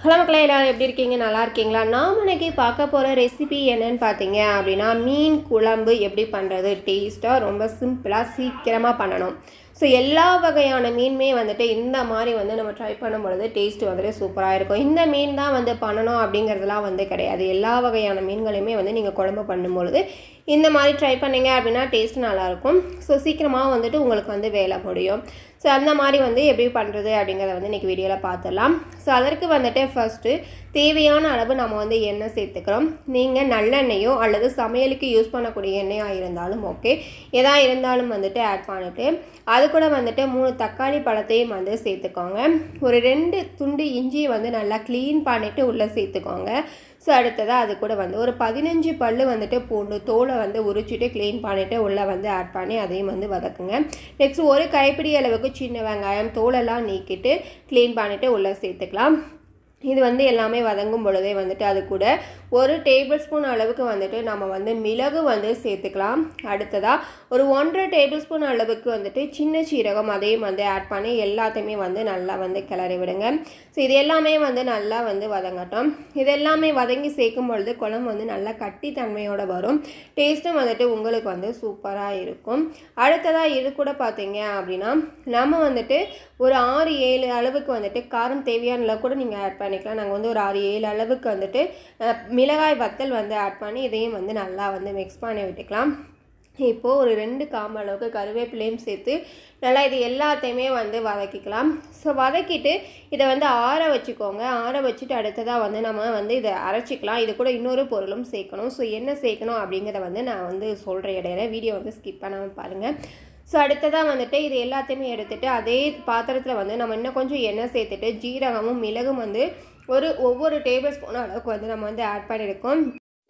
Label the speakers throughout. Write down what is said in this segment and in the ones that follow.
Speaker 1: hello மக்களே எல்லோரும் எப்படி இருக்கீங்க நல்லா இருக்கீங்களா நாம் இன்னைக்கு பார்க்க போகிற ரெசிபி என்னன்னு பார்த்தீங்க அப்படின்னா மீன் குழம்பு எப்படி பண்ணுறது டேஸ்ட்டாக ரொம்ப சிம்பிளாக சீக்கிரமாக பண்ணணும் ஸோ எல்லா வகையான மீனுமே வந்துட்டு இந்த மாதிரி வந்து நம்ம ட்ரை பண்ணும்பொழுது டேஸ்ட் வந்துட்டு சூப்பராக இருக்கும் இந்த மீன் தான் வந்து பண்ணணும் அப்படிங்கிறதுலாம் வந்து கிடையாது எல்லா வகையான மீன்களையுமே வந்து நீங்கள் குழம்பு பண்ணும்பொழுது இந்த மாதிரி ட்ரை பண்ணிங்க அப்படின்னா டேஸ்ட் நல்லாயிருக்கும் ஸோ சீக்கிரமாக வந்துட்டு உங்களுக்கு வந்து வேலை முடியும் ஸோ அந்த மாதிரி வந்து எப்படி பண்ணுறது அப்படிங்கிறத வந்து இன்றைக்கி வீடியோவில் பார்த்துடலாம் ஸோ அதற்கு வந்துட்டு ஃபஸ்ட்டு தேவையான அளவு நம்ம வந்து எண்ணெய் சேர்த்துக்கிறோம் நீங்கள் நல்லெண்ணெயோ அல்லது சமையலுக்கு யூஸ் பண்ணக்கூடிய எண்ணெயாக இருந்தாலும் ஓகே எதாக இருந்தாலும் வந்துட்டு ஆட் பண்ணிவிட்டு அது அது கூட வந்துட்டு மூணு தக்காளி பழத்தையும் வந்து சேர்த்துக்கோங்க ஒரு ரெண்டு துண்டு இஞ்சியை வந்து நல்லா க்ளீன் பண்ணிவிட்டு உள்ளே சேர்த்துக்கோங்க ஸோ அடுத்ததாக அது கூட வந்து ஒரு பதினஞ்சு பல் வந்துட்டு பூண்டு தோலை வந்து உரிச்சிட்டு க்ளீன் பண்ணிவிட்டு உள்ளே வந்து ஆட் பண்ணி அதையும் வந்து வதக்குங்க நெக்ஸ்ட் ஒரு கைப்பிடி அளவுக்கு சின்ன வெங்காயம் தோலெல்லாம் நீக்கிட்டு க்ளீன் பண்ணிவிட்டு உள்ளே சேர்த்துக்கலாம் இது வந்து எல்லாமே வதங்கும் பொழுதே வந்துட்டு அது கூட ஒரு டேபிள் ஸ்பூன் அளவுக்கு வந்துட்டு நம்ம வந்து மிளகு வந்து சேர்த்துக்கலாம் அடுத்ததாக ஒரு ஒன்றரை டேபிள் ஸ்பூன் அளவுக்கு வந்துட்டு சின்ன சீரகம் அதையும் வந்து ஆட் பண்ணி எல்லாத்தையுமே வந்து நல்லா வந்து கிளறி விடுங்க ஸோ இது எல்லாமே வந்து நல்லா வந்து வதங்கட்டும் இது எல்லாமே வதங்கி சேர்க்கும் பொழுது குழம்பு வந்து நல்லா கட்டி தன்மையோடு வரும் டேஸ்ட்டும் வந்துட்டு உங்களுக்கு வந்து சூப்பராக இருக்கும் அடுத்ததாக இது கூட பார்த்தீங்க அப்படின்னா நம்ம வந்துட்டு ஒரு ஆறு ஏழு அளவுக்கு வந்துட்டு காரம் தேவையான அளவு கூட நீங்கள் ஆட் பண்ணிக்கலாம் நாங்கள் வந்து ஒரு ஆறு ஏழு அளவுக்கு வந்துட்டு மிளகாய் வத்தல் வந்து ஆட் பண்ணி இதையும் வந்து நல்லா வந்து மிக்ஸ் பண்ணி விட்டுக்கலாம் இப்போது ஒரு ரெண்டு காம்பு அளவுக்கு கருவேப்பிலையும் சேர்த்து நல்லா இது எல்லாத்தையுமே வந்து வதக்கிக்கலாம் ஸோ வதக்கிட்டு இதை வந்து ஆற வச்சுக்கோங்க ஆற வச்சுட்டு அடுத்ததாக வந்து நம்ம வந்து இதை அரைச்சிக்கலாம் இது கூட இன்னொரு பொருளும் சேர்க்கணும் ஸோ என்ன சேர்க்கணும் அப்படிங்கிறத வந்து நான் வந்து சொல்கிற இடையில வீடியோ வந்து ஸ்கிப் பண்ணாமல் பாருங்கள் ஸோ அடுத்ததாக வந்துட்டு இது எல்லாத்தையுமே எடுத்துகிட்டு அதே பாத்திரத்தில் வந்து நம்ம இன்னும் கொஞ்சம் எண்ணெய் சேர்த்துட்டு ஜீரகமும் மிளகும் வந்து ஒரு ஒவ்வொரு டேபிள் ஸ்பூன் அளவுக்கு வந்து நம்ம வந்து ஆட் பண்ணியிருக்கோம்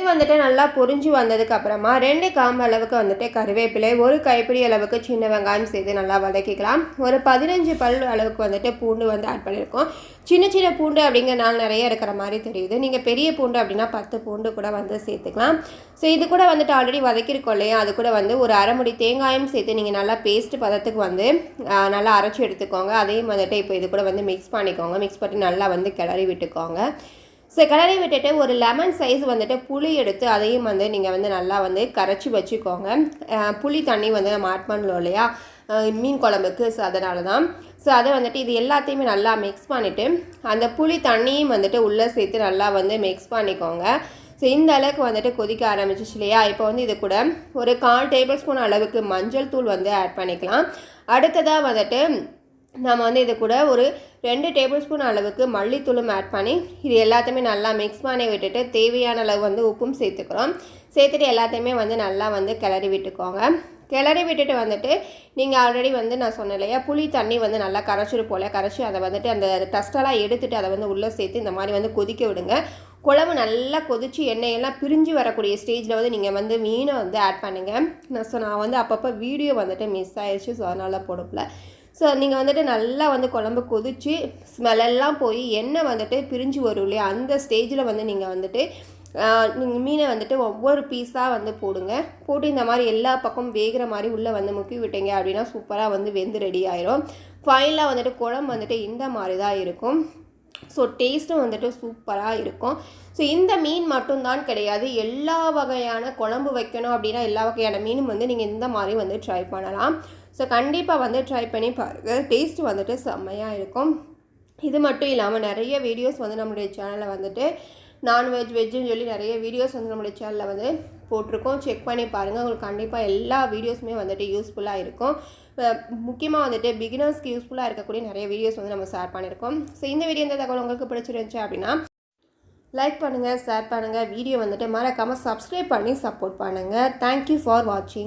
Speaker 1: வந்துட்டு நல்லா பொறிஞ்சு வந்ததுக்கு அப்புறமா ரெண்டு காம்பு அளவுக்கு வந்துட்டு கருவேப்பிலை ஒரு கைப்பிடி அளவுக்கு சின்ன வெங்காயம் செய்து நல்லா வதக்கிக்கலாம் ஒரு பதினஞ்சு பல் அளவுக்கு வந்துட்டு பூண்டு வந்து ஆட் பண்ணியிருக்கோம் சின்ன சின்ன பூண்டு அப்படிங்கிறனால நிறைய இருக்கிற மாதிரி தெரியுது நீங்கள் பெரிய பூண்டு அப்படின்னா பத்து பூண்டு கூட வந்து சேர்த்துக்கலாம் ஸோ இது கூட வந்துட்டு ஆல்ரெடி வதக்கியிருக்கோம் இல்லையா அது கூட வந்து ஒரு அரைமுடி தேங்காயும் சேர்த்து நீங்கள் நல்லா பேஸ்ட் பதத்துக்கு வந்து நல்லா அரைச்சி எடுத்துக்கோங்க அதையும் வந்துட்டு இப்போ இது கூட வந்து மிக்ஸ் பண்ணிக்கோங்க மிக்ஸ் பண்ணி நல்லா வந்து கிளறி விட்டுக்கோங்க ஸோ கிளறி விட்டுட்டு ஒரு லெமன் சைஸ் வந்துட்டு புளி எடுத்து அதையும் வந்து நீங்கள் வந்து நல்லா வந்து கரைச்சி வச்சுக்கோங்க புளி தண்ணி வந்து நம்ம ஆட் பண்ணலாம் இல்லையா மீன் குழம்புக்கு ஸோ அதனால தான் ஸோ அதை வந்துட்டு இது எல்லாத்தையுமே நல்லா மிக்ஸ் பண்ணிவிட்டு அந்த புளி தண்ணியும் வந்துட்டு உள்ளே சேர்த்து நல்லா வந்து மிக்ஸ் பண்ணிக்கோங்க ஸோ இந்த அளவுக்கு வந்துட்டு கொதிக்க ஆரம்பிச்சிச்சு இல்லையா இப்போ வந்து இது கூட ஒரு கால் டேபிள் ஸ்பூன் அளவுக்கு மஞ்சள் தூள் வந்து ஆட் பண்ணிக்கலாம் அடுத்ததாக வந்துட்டு நம்ம வந்து இது கூட ஒரு ரெண்டு டேபிள் ஸ்பூன் அளவுக்கு மல்லித்தூளும் ஆட் பண்ணி இது எல்லாத்தையுமே நல்லா மிக்ஸ் பண்ணி விட்டுட்டு தேவையான அளவு வந்து உப்பும் சேர்த்துக்கிறோம் சேர்த்துட்டு எல்லாத்தையுமே வந்து நல்லா வந்து கிளறி விட்டுக்கோங்க கிளறி விட்டுட்டு வந்துட்டு நீங்கள் ஆல்ரெடி வந்து நான் சொன்னேன் இல்லையா புளி தண்ணி வந்து நல்லா கரைச்சிரு போல கரைச்சி அதை வந்துட்டு அந்த டஸ்டெல்லாம் எடுத்துகிட்டு அதை வந்து உள்ளே சேர்த்து இந்த மாதிரி வந்து கொதிக்க விடுங்க குழம்பு நல்லா கொதித்து எண்ணெயெல்லாம் பிரிஞ்சு வரக்கூடிய ஸ்டேஜில் வந்து நீங்கள் வந்து மீனை வந்து ஆட் பண்ணுங்கள் நான் ஸோ நான் வந்து அப்பப்போ வீடியோ வந்துட்டு மிஸ் ஆயிடுச்சு ஸோ அதனால் போடப்பில்ல ஸோ நீங்கள் வந்துட்டு நல்லா வந்து குழம்பு கொதித்து ஸ்மெலெல்லாம் போய் எண்ணெய் வந்துட்டு பிரிஞ்சு வரும் இல்லையா அந்த ஸ்டேஜில் வந்து நீங்கள் வந்துட்டு நீங்கள் மீனை வந்துட்டு ஒவ்வொரு பீஸாக வந்து போடுங்க போட்டு இந்த மாதிரி எல்லா பக்கமும் வேகிற மாதிரி உள்ளே வந்து முக்கி விட்டீங்க அப்படின்னா சூப்பராக வந்து வெந்து ரெடி ஆயிரும் ஃபைனலாக வந்துட்டு குழம்பு வந்துட்டு இந்த மாதிரி தான் இருக்கும் ஸோ டேஸ்ட்டும் வந்துட்டு சூப்பராக இருக்கும் ஸோ இந்த மீன் மட்டும்தான் கிடையாது எல்லா வகையான குழம்பு வைக்கணும் அப்படின்னா எல்லா வகையான மீனும் வந்து நீங்கள் இந்த மாதிரி வந்து ட்ரை பண்ணலாம் ஸோ கண்டிப்பாக வந்து ட்ரை பண்ணி பாருங்கள் டேஸ்ட் வந்துட்டு செம்மையாக இருக்கும் இது மட்டும் இல்லாமல் நிறைய வீடியோஸ் வந்து நம்மளுடைய சேனலில் வந்துட்டு நான்வெஜ் வெஜ்ஜுன்னு சொல்லி நிறைய வீடியோஸ் வந்து நம்மளுடைய சேனலில் வந்து போட்டிருக்கோம் செக் பண்ணி பாருங்கள் உங்களுக்கு கண்டிப்பாக எல்லா வீடியோஸுமே வந்துட்டு யூஸ்ஃபுல்லாக இருக்கும் முக்கியமாக வந்துட்டு பிகினர்ஸ்க்கு யூஸ்ஃபுல்லாக இருக்கக்கூடிய நிறைய வீடியோஸ் வந்து நம்ம ஷேர் பண்ணியிருக்கோம் ஸோ இந்த வீடியோ இந்த தகவல் உங்களுக்கு பிடிச்சிருந்துச்சு அப்படின்னா லைக் பண்ணுங்கள் ஷேர் பண்ணுங்கள் வீடியோ வந்துட்டு மறக்காமல் சப்ஸ்கிரைப் பண்ணி சப்போர்ட் பண்ணுங்கள் தேங்க்யூ ஃபார் வாட்சிங்